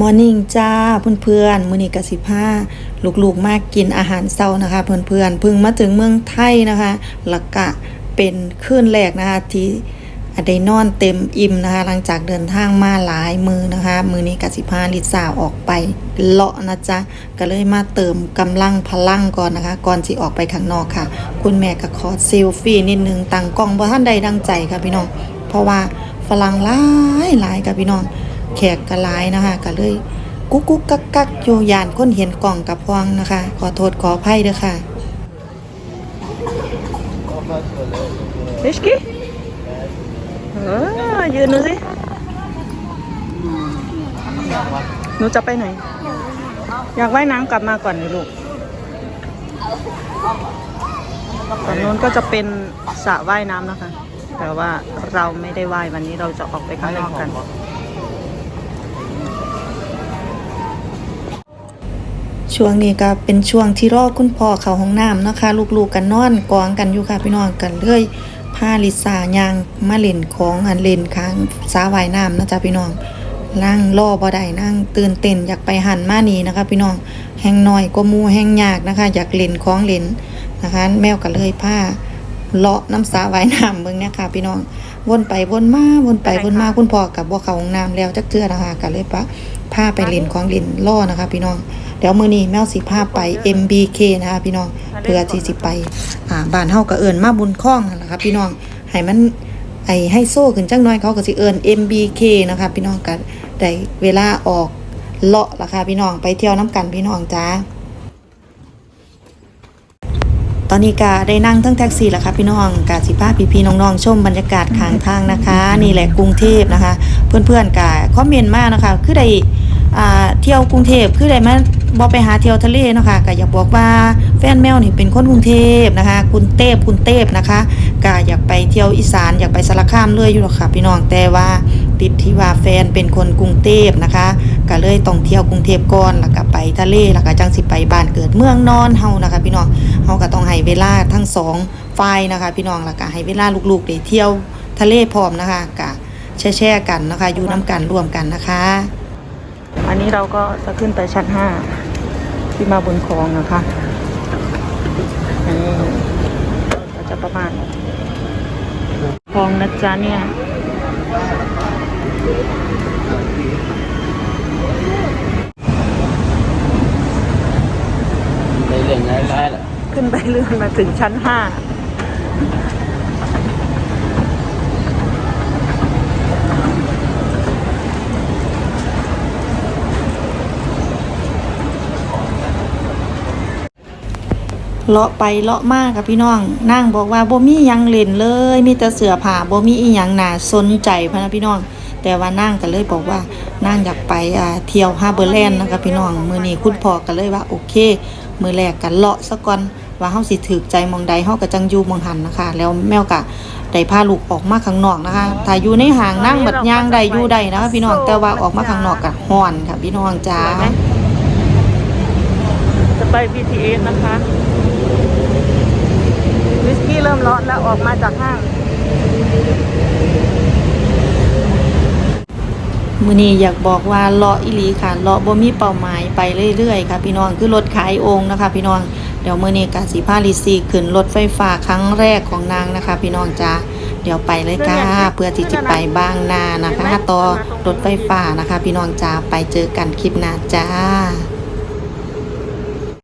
มอร์นิ่งจ้าเพื่อนๆมื้อนี้กสิพาลูกๆมากกินอาหารเช้านะคะ เพื่อนๆเพิ่งมาถึงเมืองไทยนะคะแล้วก็เป็นคืนแรกนะคะที่ได้นอนเต็มอิ่มนะคะ หลังจากเดินทางมาหลายมือนะคะ มือนี้กสิพาลิซ่าออกไปเลาะนะจ๊ะ ก็เลยมาเติมกำลังพลังก่อนนะคะ ก่อนสิออกไปข้างนอกค่ะ คุณแม่ก็ขอเซลฟี่นิดนึงตังกล้องบ่ท่านใดดังใจค่ะพี่น้อง เพราะว่าฝรั่งหลายหลายค่ะพี่น้อง แขกก็หลายนะคะก็เลยกุ๊กกุ๊กกักกักโยยานคนเห็นกล่องกับพวงนะคะ ขอโทษขออภัยเด้อค่ะ Miski? เออยืนดูสิหนูจะไปไหน อยากว่ายน้ำกลับมาก่อนเลยลูกตอนนู้นก็จะเป็นสระว่ายน้ำนะคะ แต่ว่าเราไม่ได้ว่ายวันนี้เราจะออกไปข้างนอกกัน ช่วงนี้ก็เป็นช่วงที่รอคุณพ่อเข้าห้องน้ำนะคะลูกๆกันนอนกองกันอยู่ค่ะพี่น้องกันเลยพาลิซายางมาเล่นของอันเล่นค้างสาวายน้ำนะจ๊ะพี่น้องนั่งรอบ่ได้นั่งตื่นเต้นอยากไปหันมานีนะคะ พี่น้องแห้งน้อยกว่าหมูแห้งยากนะคะ อยากเล่นของเล่นนะคะ แมวก็เลยพาเลาะน้ำสาวายน้ำเบิ่งเนี่ยค่ะ พี่น้องวนไปวนมาวนไปวนมาคุณพ่อกับบ่เขาห้องน้ำแล้วจักเทื่อนะคะก็เลยปะพาไปเล่นของเล่นล่อนะคะ พี่น้อง ดี๋ยวมื้อนี้แมวสิพาไป MBK นะคะพี่น้องเพื่อที่สิไปอ่าบ้านเฮาก็เอิ้นมาบุญคล้องนั่นแหละครับพี่น้องให้มันไอ้ให้โซ่ขึ้นจังน้อยเขาก็สิเอิ้น MBK นะคะพี่น้องก็ได้เวลาออกเลาะล่ะค่ะพี่น้องไปเที่ยวน้ำกันพี่น้องจ้าตอนนี้ก็ได้นั่งทั้งแท็กซี่แล้วค่ะพี่น้องกาสิพาพี่ๆน้องๆชมบรรยากาศข้างทางนะคะ นี่แหละกรุงเทพนะคะ เพื่อนๆก็คอมเมนต์มากนะคะ คือได้อ่าเที่ยวกรุงเทพคือได้มา บ่ไปหาเที่ยวทะเลเนาะค่ะก็อยากบอกว่าแฟนแมวนี่เป็นคนกรุงเทพนะคะกรุงเทพกรุงเทพนะคะก็อยากไปเที่ยวอีสานอยากไปสารคามเลยอยู่หรอกค่ะพี่น้องแต่ว่าติดที่ว่าแฟนเป็นคนกรุงเทพนะคะก็เลยต้องเที่ยวกรุงเทพก่อนแล้วก็ไปทะเลแล้วก็จังสิไปบ้านเกิดเมืองนอนเฮานะคะ พี่น้องเฮาก็ต้องให้เวลาทั้งสองฝ่ายนะคะ พี่น้องแล้วก็ให้เวลาลูกๆได้เที่ยวทะเลพร้อมนะคะก็แช่ๆกันนะคะอยู่น้ำกันร่วมกันนะคะ อันนี้เราก็จะขึ้นไปชั้นห้า ที่มาบนคลองนะคะอันนี้ก็จะประมาณคลองนะจ๊ะเนี่ยในเรื่องร้ายๆแหละขึ้นไปเรื่อยมาถึงชั้นห้า เลาะไปเลาะมากกับพี่น้องนั่งบอกว่าบ่มียังเล่นเลย มีแต่เสือผ้าบ่มีอีหยังหนาสนใจพะนะพี่น้อง แต่ว่านั่งก็เลยบอกว่านั่งอยากไปเที่ยวฮาร์เบอร์แลนด์นะคะพี่น้องมือนี้คุณพ่อก็เลยว่าโอเค มือแรกก็เลาะซะก่อนว่าเฮาสิถูกใจมองใดเฮาก็จังอยู่มองหันนะคะ แล้วแมวก็ได้พาลูกออกมาข้างนอกนะคะถ้าอยู่ในห้างนั่งบัดย่างได้อยู่ได้นะคะพี่น้องแต่ว่าออกมาข้างนอกก็ร้อนค่ะพี่น้องจ้าสวยไหมจะไป BTS นะคะ วิสกี้เริ่มร้อนแล้วออกมาจากห้างมือนี้อยากบอกว่าเลาะอีหลีค่ะเลาะบ่มีเป้าหมายไปเรื่อยๆค่ะพี่น้องคือรถขายองค์นะคะ พี่น้องเดี๋ยวมือนี้กาสีพาลิซีขึ้นรถไฟฟ้าครั้งแรกของนางนะคะ พี่น้องจ้าเดี๋ยวไปเลยค่ะเพื่อที่จะไปบ้างนานะคะต่อรถไฟฟ้านะคะ พี่น้องจ้าไปเจอกันคลิปหน้าจ้า